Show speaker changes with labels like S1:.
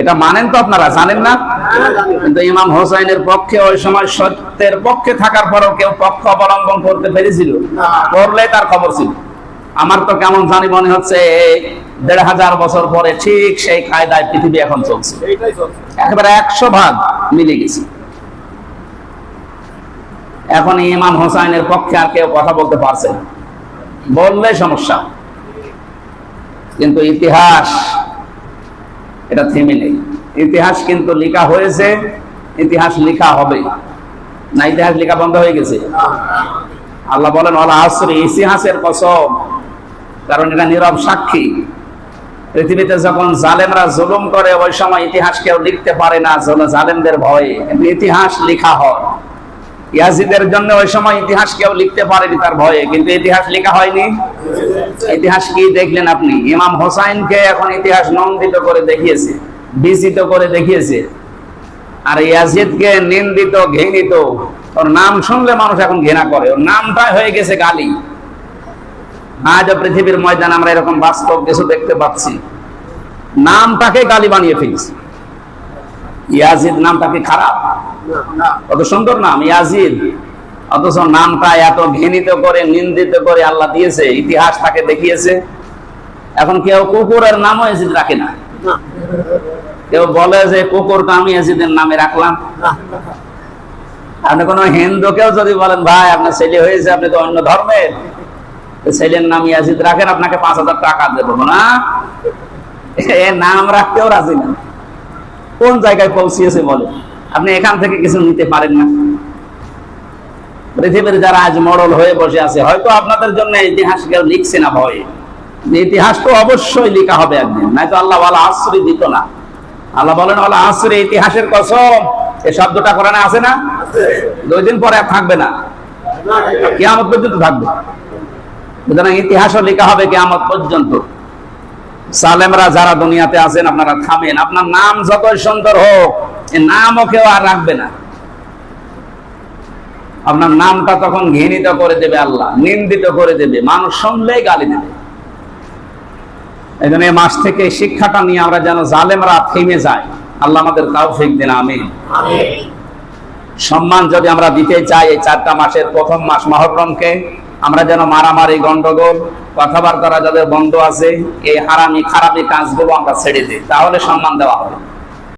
S1: এটা মানেন তো আপনারা জানেন না? কিন্তু ইমাম হোসাইনের পক্ষে ওই সময় সত্যের পক্ষে থাকার পরেও কেউ পক্ষ অবলম্বন করতে পেরেছিল। করলে তার খবর ছিল। আমার তো কেমন জানি মনে হচ্ছে দেড় হাজার বছর পরে ঠিক সেই কায়দায় পৃথিবী এখন চলছে। একেবারে একশো ভাগ মিলে গেছে। এখন ইমাম হোসাইনের পক্ষে আর কেউ কথা বলতে পারছে বললে সমস্যা। কিন্তু ইতিহাস এটা থেমে নেই। ইতিহাস কিন্তু লেখা হয়েছে, ইতিহাস লেখা হবে। না, ইতিহাস লেখা বন্ধ হয়ে গেছে। আল্লাহ বলেন ইতিহাসের কসম। কারণ এটা নীরব সাক্ষী। পৃথিবীতে যখন জালেমরা জুলুম করে, ওই সময় ইতিহাস কেউ লিখতে পারে না জালেমদের ভয়ে। ইতিহাস লেখা হয়। ইয়াজিদের জন্য ওই সময় ইতিহাস কেউ লিখতে পারেনি তার ভয়ে, কিন্তু ইতিহাস লেখা হয়নি। ইতিহাস কি দেখলেন আপনি? ইমাম হোসাইনকে এখন ইতিহাস নন্দিত করে দেখিয়েছে, বিজিত করে দেখিয়েছে। আর ইয়াজিদকে নিন্দিত, ঘৃণিত। ওর নাম শুনলে মানুষ এখন ঘৃণা করে। ওর নামটা হয়ে গেছে গালি। আজ পৃথিবীর ময়দান আমরা এরকম বাস্তব কিছু দেখতে পাচ্ছি। নামটাকে গালি বানিয়ে ফেলছি। ইয়াজিদ নামটা কি
S2: খারাপ?
S1: কত সুন্দর নাম, ইয়াজিদ। অথচ নামটা এত ঘৃণিত করে নিন্দিত করে আল্লাহ দিয়েছে ইতিহাস তাকে দেখিয়েছে। এখন কেউ কুকুরের নামও ইয়াজিদ রাখে না। কেউ বলে যে কুকুরটা আমি ইয়াজিদের নামে রাখলাম। আপনি কোনো হিন্দুকেও যদি বলেন ভাই আপনার ছেলে হয়েছে আপনি তো অন্য ধর্মের। ছেলের নাম ইয়াজিদ রাখেন আপনাকে পাঁচ হাজার টাকা দেবো না? এ নাম রাখতেও রাজি না। কোন জায়গায় পৌঁছিয়েছে বলে আপনি এখান থেকে কিছু নিতে পারেন না। পৃথিবীর যারা আজ মডল হয়ে বসে আছে, হয়তো আপনাদের জন্য ইতিহাস কেউ লিখছে না ভয়ে। ইতিহাস তো অবশ্যই লেখা হবে একদিন, নয়তো আল্লাহ বলা আশ্রয় দিত না। আল্লাহ বলেন বলা আশ্রয় ইতিহাসের কসম। এই শব্দটা কোরআনে আছে না? দুই দিন পরে আর থাকবে না। কেয়ামত পর্যন্ত থাকবে। সুতরাং ইতিহাসও লেখা হবে কেয়ামত পর্যন্ত। সালেমরা যারা দুনিয়াতে আছেন, আপনারা থামেন। আপনার নাম যতই সুন্দর হোক, এ নামও কেউ আর রাখবে না। আপনার নামটা তখন ঘৃণিত করে দেবে আল্লাহ, নিন্দিত করে দেবে, মানুষ শুনলেই গালি দেবে। এই মাস থেকে শিক্ষাটা নিয়ে আমরা যেন জালেমরা থেমে যায় আল্লাহ আমাদের তাও ফিক দিন আমি সম্মান যদি আমরা দিতে চাই এই চারটা মাসের প্রথম মাস মহরমকে, আমরা যেন মারামারি, গন্ডগোল, কথাবার্তা যাদের বন্ধ আছে, এই হারামি, খারাপি কাজগুলো আমরা ছেড়ে দিই, তাহলে সম্মান দেওয়া হবে।